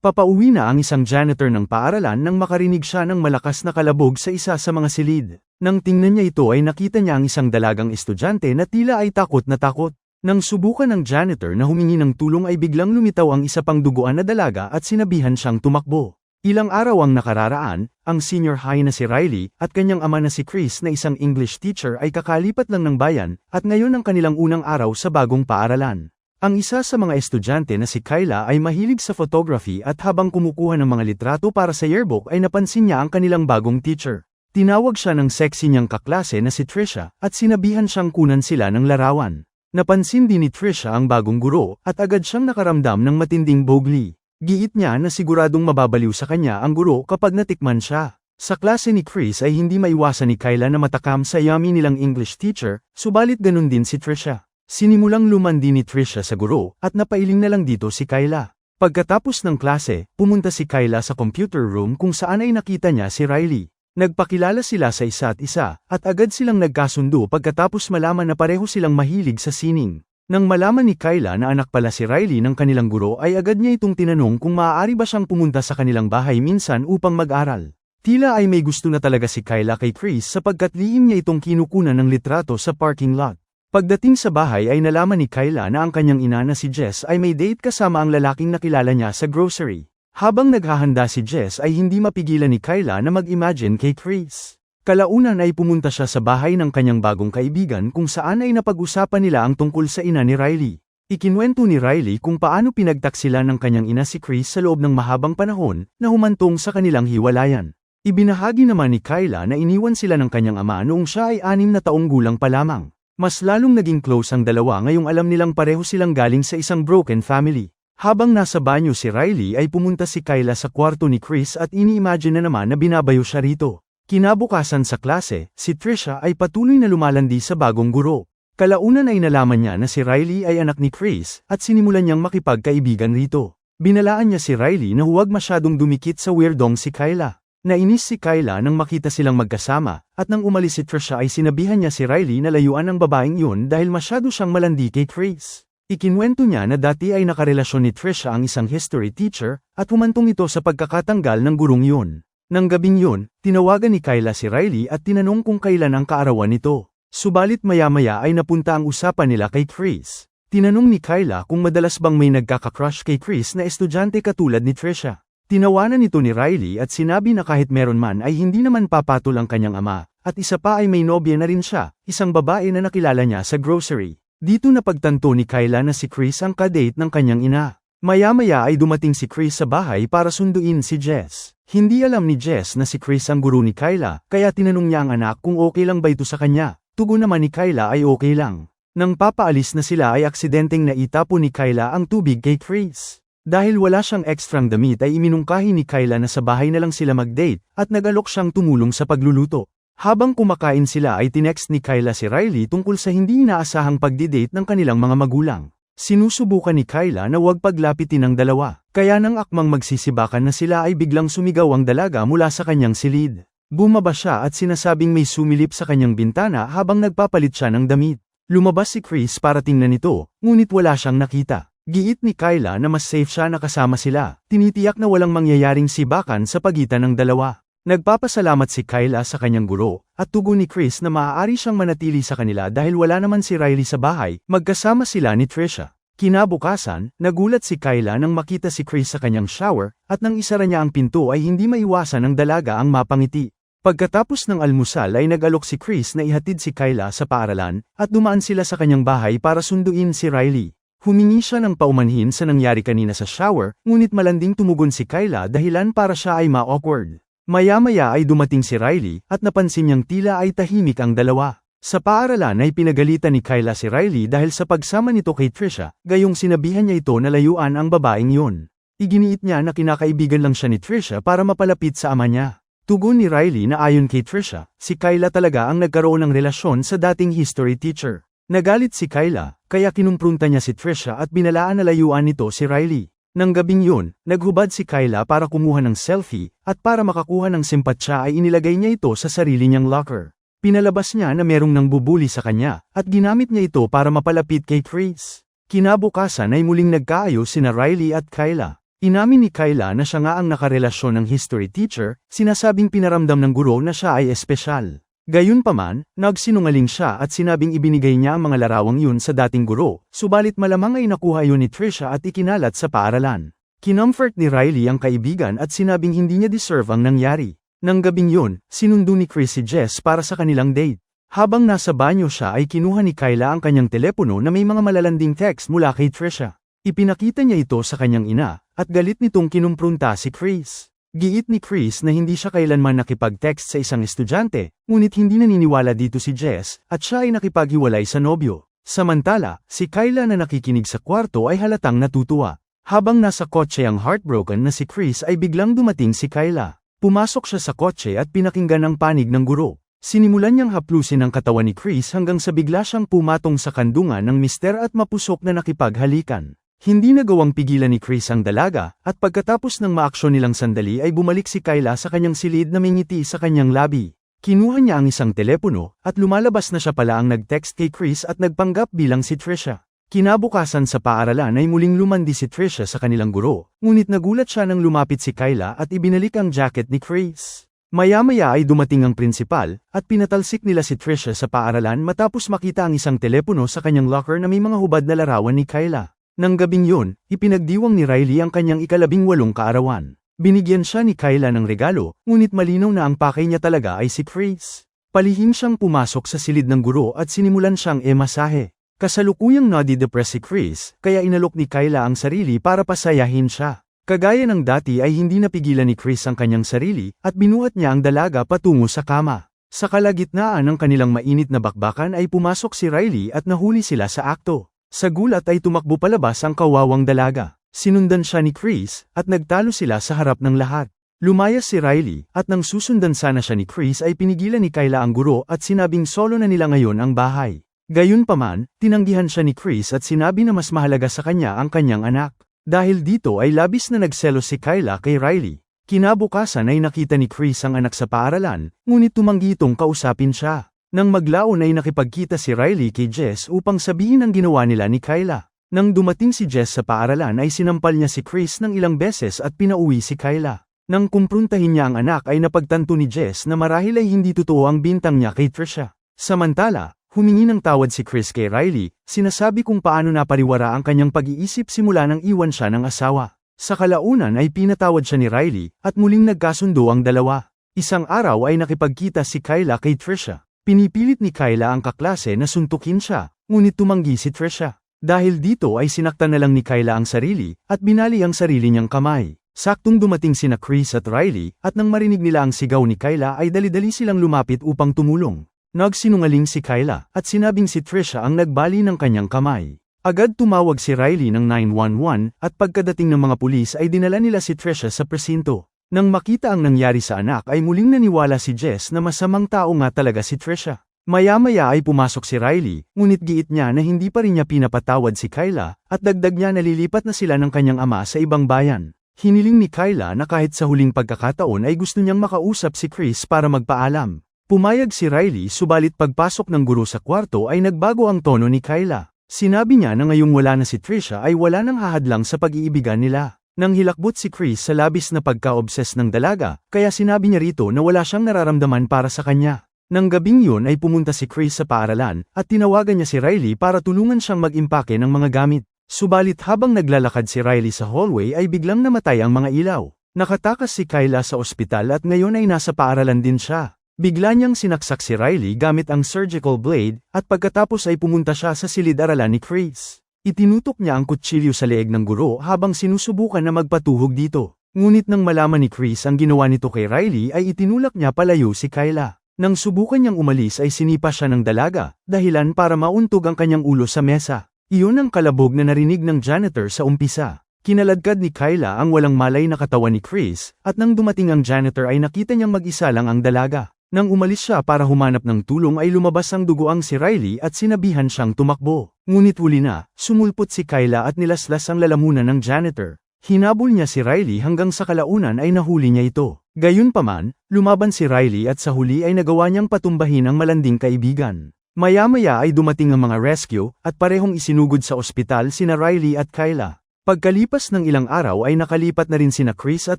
Papauwi na ang isang janitor ng paaralan nang makarinig siya ng malakas na kalabog sa isa sa mga silid. Nang tingnan niya ito ay nakita niya ang isang dalagang estudyante na tila ay takot na takot. Nang subukan ng janitor na humingi ng tulong ay biglang lumitaw ang isa pang duguan na dalaga at sinabihan siyang tumakbo. Ilang araw ang nakararaan, ang senior high na si Riley at kanyang ama na si Chris na isang English teacher ay kakalipat lang ng bayan at ngayon ang kanilang unang araw sa bagong paaralan. Ang isa sa mga estudyante na si Kyla ay mahilig sa photography at habang kumukuha ng mga litrato para sa yearbook ay napansin niya ang kanilang bagong teacher. Tinawag siya ng sexy niyang kaklase na si Trisha at sinabihan siyang kunan sila ng larawan. Napansin din ni Trisha ang bagong guro at agad siyang nakaramdam ng matinding bogli. Giit niya na siguradong mababaliw sa kanya ang guro kapag natikman siya. Sa klase ni Chris ay hindi maiwasan ni Kyla na matakam sa yummy nilang English teacher, subalit ganun din si Trisha. Sinimulang lumandi ni Trisha sa guro at napailing na lang dito si Kyla. Pagkatapos ng klase, pumunta si Kyla sa computer room kung saan ay nakita niya si Riley. Nagpakilala sila sa isa't isa, at agad silang nagkasundo pagkatapos malaman na pareho silang mahilig sa sining. Nang malaman ni Kyla na anak pala si Riley ng kanilang guro ay agad niya itong tinanong kung maaari ba siyang pumunta sa kanilang bahay minsan upang mag-aral. Tila ay may gusto na talaga si Kyla kay Chris sapagkat lihim niya itong kinukunan ng litrato sa parking lot. Pagdating sa bahay ay nalaman ni Kyla na ang kanyang ina na si Jess ay may date kasama ang lalaking nakilala niya sa grocery. Habang naghahanda si Jess ay hindi mapigilan ni Kyla na mag-imagine kay Chris. Kalaunan ay pumunta siya sa bahay ng kanyang bagong kaibigan kung saan ay napag-usapan nila ang tungkol sa ina ni Riley. Ikinwento ni Riley kung paano pinagtaksila ng kanyang ina si Chris sa loob ng mahabang panahon na humantong sa kanilang hiwalayan. Ibinahagi naman ni Kyla na iniwan sila ng kanyang ama noong siya ay anim na taong gulang pa lamang. Mas lalong naging close ang dalawa ngayong alam nilang pareho silang galing sa isang broken family. Habang nasa banyo si Riley ay pumunta si Kyla sa kwarto ni Chris at ini-imagine na naman na binabayo siya rito. Kinabukasan sa klase, si Trisha ay patuloy na lumalandi sa bagong guro. Kalaunan ay nalaman niya na si Riley ay anak ni Chris at sinimulan niyang makipagkaibigan rito. Binalaan niya si Riley na huwag masyadong dumikit sa weirdong si Kyla. Nainis si Kyla nang makita silang magkasama, at nang umalis si Trisha ay sinabihan niya si Riley na layuan ang babaeng yun dahil masyado siyang malandi kay Chris. Ikinwento niya na dati ay nakarelasyon ni Trisha ang isang history teacher, at humantong ito sa pagkakatanggal ng gurong yun. Nang gabing yun, tinawagan ni Kyla si Riley at tinanong kung kailan ang kaarawan nito. Subalit maya-maya ay napunta ang usapan nila kay Chris. Tinanong ni Kyla kung madalas bang may nagkaka-crush kay Chris na estudyante katulad ni Trisha. Tinawanan ito ni Riley at sinabi na kahit meron man ay hindi naman papatol ang kanyang ama, at isa pa ay may nobya na rin siya, isang babae na nakilala niya sa grocery. Dito napagtanto ni Kyla na si Chris ang kadate ng kanyang ina. Maya-maya ay dumating si Chris sa bahay para sunduin si Jess. Hindi alam ni Jess na si Chris ang guru ni Kyla, kaya tinanong niya ang anak kung okay lang ba ito sa kanya. Tugon naman ni Kyla ay okay lang. Nang papaalis na sila ay aksidenteng naitapo ni Kyla ang tubig kay Chris. Dahil wala siyang ekstrang damit ay iminungkahi ni Kyla na sa bahay na lang sila mag-date, at nagalok siyang tumulong sa pagluluto. Habang kumakain sila ay tinext ni Kyla si Riley tungkol sa hindi inaasahang pagdidate ng kanilang mga magulang. Sinusubukan ni Kyla na huwag paglapitin ng dalawa, kaya nang akmang magsisibakan na sila ay biglang sumigaw ang dalaga mula sa kanyang silid. Bumaba siya at sinasabing may sumilip sa kanyang bintana habang nagpapalit siya ng damit. Lumabas si Chris para tingnan ito, ngunit wala siyang nakita. Giit ni Kyla na mas safe siya na kasama sila, tinitiyak na walang mangyayaring sibakan sa pagitan ng dalawa. Nagpapasalamat si Kyla sa kanyang guro, at tugon ni Chris na maaari siyang manatili sa kanila dahil wala naman si Riley sa bahay, magkasama sila ni Trisha. Kinabukasan, nagulat si Kyla nang makita si Chris sa kanyang shower, at nang isara niya ang pinto ay hindi maiwasan ng dalaga ang mapangiti. Pagkatapos ng almusal ay nag-alok si Chris na ihatid si Kyla sa paaralan, at dumaan sila sa kanyang bahay para sunduin si Riley. Humingi siya ng paumanhin sa nangyari kanina sa shower, ngunit malanding tumugon si Kyla dahilan para siya ay ma-awkward. Maya-maya ay dumating si Riley, at napansin niyang tila ay tahimik ang dalawa. Sa paaralan ay pinagalitan ni Kyla si Riley dahil sa pagsama nito kay Trisha, gayong sinabihan niya ito na layuan ang babaeng yun. Iginiit niya na kinakaibigan lang siya ni Trisha para mapalapit sa ama niya. Tugon ni Riley na ayon kay Trisha, si Kyla talaga ang nagkaroon ng relasyon sa dating history teacher. Nagalit si Kyla, kaya kinumprunta niya si Trisha at binalaan na layuan nito si Riley. Nang gabing yun, naghubad si Kyla para kumuha ng selfie, at para makakuha ng simpatsya ay inilagay niya ito sa sarili niyang locker. Pinalabas niya na merong nang bubuli sa kanya, at ginamit niya ito para mapalapit kay Chris. Kinabukasan ay muling nagkaayos sina Riley at Kyla. Inamin ni Kyla na siya nga ang nakarelasyon ng history teacher, sinasabing pinaramdam ng guro na siya ay espesyal. Gayunpaman, nagsinungaling siya at sinabing ibinigay niya ang mga larawang yun sa dating guro, subalit malamang ay nakuha yun ni Trisha at ikinalat sa paaralan. Kinomfort ni Riley ang kaibigan at sinabing hindi niya deserve ang nangyari. Nang gabing yun, sinundo ni Chris si Jess para sa kanilang date. Habang nasa banyo siya ay kinuha ni Kyla ang kanyang telepono na may mga malalanding text mula kay Trisha. Ipinakita niya ito sa kanyang ina, at galit nitong kinumprunta si Chris. Giit ni Chris na hindi siya kailanman nakipag-text sa isang estudyante, ngunit hindi naniniwala dito si Jess, at siya ay nakipaghiwalay sa nobyo. Samantala, si Kyla na nakikinig sa kwarto ay halatang natutuwa. Habang nasa kotse ang heartbroken na si Chris ay biglang dumating si Kyla. Pumasok siya sa kotse at pinakinggan ang panig ng guro. Sinimulan niyang haplusin ang katawan ni Chris hanggang sa bigla siyang pumatong sa kandungan ng mister at mapusok na nakipaghalikan. Hindi nagawang pigilan ni Chris ang dalaga, at pagkatapos ng maaksyon nilang sandali ay bumalik si Kyla sa kanyang silid na may ngiti sa kanyang labi. Kinuha niya ang isang telepono, at lumalabas na siya pala ang nag-text kay Chris at nagpanggap bilang si Trisha. Kinabukasan sa paaralan ay muling lumandi si Trisha sa kanilang guro, ngunit nagulat siya nang lumapit si Kyla at ibinalik ang jacket ni Chris. Maya-maya ay dumating ang prinsipal, at pinatalsik nila si Trisha sa paaralan matapos makita ang isang telepono sa kanyang locker na may mga hubad na larawan ni Kyla. Nang gabing yun, ipinagdiwang ni Riley ang kanyang ikalabing walong kaarawan. Binigyan siya ni Kyla ng regalo, ngunit malinaw na ang pakay niya talaga ay si Chris. Palihim siyang pumasok sa silid ng guro at sinimulan siyang emasahe. Kasalukuyang nadi-depress si Chris, kaya inalok ni Kyla ang sarili para pasayahin siya. Kagaya ng dati ay hindi napigilan ni Chris ang kanyang sarili, at binuhat niya ang dalaga patungo sa kama. Sa kalagitnaan ng kanilang mainit na bakbakan ay pumasok si Riley at nahuli sila sa akto. Sa gulat ay tumakbo palabas ang kawawang dalaga. Sinundan siya ni Chris, at nagtalo sila sa harap ng lahat. Lumayas si Riley, at nang susundan sana siya ni Chris ay pinigilan ni Kyla ang guro at sinabing solo na nila ngayon ang bahay. Gayunpaman, tinanggihan siya ni Chris at sinabi na mas mahalaga sa kanya ang kanyang anak. Dahil dito ay labis na nagselos si Kyla kay Riley. Kinabukasan ay nakita ni Chris ang anak sa paaralan, ngunit tumanggi itong kausapin siya. Nang maglaon ay nakipagkita si Riley kay Jess upang sabihin ang ginawa nila ni Kyla. Nang dumating si Jess sa paaralan ay sinampal niya si Chris ng ilang beses at pinauwi si Kyla. Nang kumpruntahin niya ang anak ay napagtanto ni Jess na marahil ay hindi totoo ang bintang niya kay Trisha. Samantala, Humingi ng tawad si Chris kay Riley, sinasabi kung paano napariwara ang kanyang pag-iisip simula nang iwan siya ng asawa. Sa kalaunan ay pinatawad siya ni Riley, at muling nagkasundo ang dalawa. Isang araw ay nakipagkita si Kyla kay Trisha. Pinipilit ni Kyla ang kaklase na suntukin siya, ngunit tumanggi si Trisha. Dahil dito ay sinaktan na lang ni Kyla ang sarili, at binali ang sarili niyang kamay. Saktong dumating sina Chris at Riley, at nang marinig nila ang sigaw ni Kyla ay dali-dali silang lumapit upang tumulong. Nagsinungaling si Kyla, at sinabing si Trisha ang nagbali ng kanyang kamay. Agad tumawag si Riley ng 911, at pagkadating ng mga pulis ay dinala nila si Trisha sa presinto. Nang makita ang nangyari sa anak ay muling naniwala si Jess na masamang tao nga talaga si Trisha. Maya-maya ay pumasok si Riley, ngunit giit niya na hindi pa rin niya pinapatawad si Kyla, at dagdag niya na lilipat na sila ng kanyang ama sa ibang bayan. Hiniling ni Kyla na kahit sa huling pagkakataon ay gusto niyang makausap si Chris para magpaalam. Pumayag si Riley subalit pagpasok ng guro sa kwarto ay nagbago ang tono ni Kyla. Sinabi niya na ngayong wala na si Trisha ay wala nang hahadlang sa pag-iibigan nila. Nang hilakbot si Chris sa labis na pagka-obses ng dalaga, kaya sinabi niya rito na wala siyang nararamdaman para sa kanya. Nang gabing yun ay pumunta si Chris sa paaralan, at tinawagan niya si Riley para tulungan siyang mag-impake ng mga gamit. Subalit habang naglalakad si Riley sa hallway ay biglang namatay ang mga ilaw. Nakatakas si Kyla sa ospital at ngayon ay nasa paaralan din siya. Bigla niyang sinaksak si Riley gamit ang surgical blade, at pagkatapos ay pumunta siya sa silid-aralan ni Chris. Itinutok niya ang kutsilyo sa leeg ng guro habang sinusubukan na magpatuhog dito. Ngunit nang malaman ni Chris ang ginawa nito kay Riley ay itinulak niya palayo si Kyla. Nang subukan niyang umalis ay sinipa siya ng dalaga, dahilan para mauntog ang kanyang ulo sa mesa. Iyon ang kalabog na narinig ng janitor sa umpisa. Kinaladkad ni Kyla ang walang malay na katawan ni Chris, at nang dumating ang janitor ay nakita niyang mag-isa lang ang dalaga. Nang umalis siya para humanap ng tulong ay lumabas ang duguang si Riley at sinabihan siyang tumakbo. Ngunit huli na, sumulpot si Kyla at nilaslas ang lalamunan ng janitor. Hinabol niya si Riley hanggang sa kalaunan ay nahuli niya ito. Gayunpaman, lumaban si Riley at sa huli ay nagawa niyang patumbahin ang malanding kaibigan. Maya-maya ay dumating ang mga rescue at parehong isinugod sa ospital sina Riley at Kyla. Pagkalipas ng ilang araw ay nakalipat na rin sina Chris at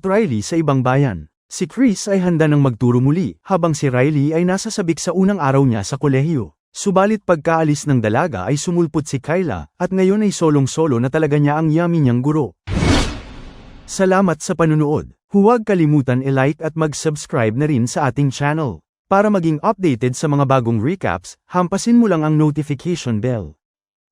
Riley sa ibang bayan. Si Chris ay handa ng magturo muli, habang si Riley ay nasa sabik sa unang araw niya sa kolehiyo. Subalit pagkaalis ng dalaga ay sumulpot si Kyla, at ngayon ay solong-solo na talaga niya ang yummy niyang guro. Salamat sa panunood. Huwag kalimutan i-like at mag-subscribe na rin sa ating channel. Para maging updated sa mga bagong recaps, hampasin mo lang ang notification bell.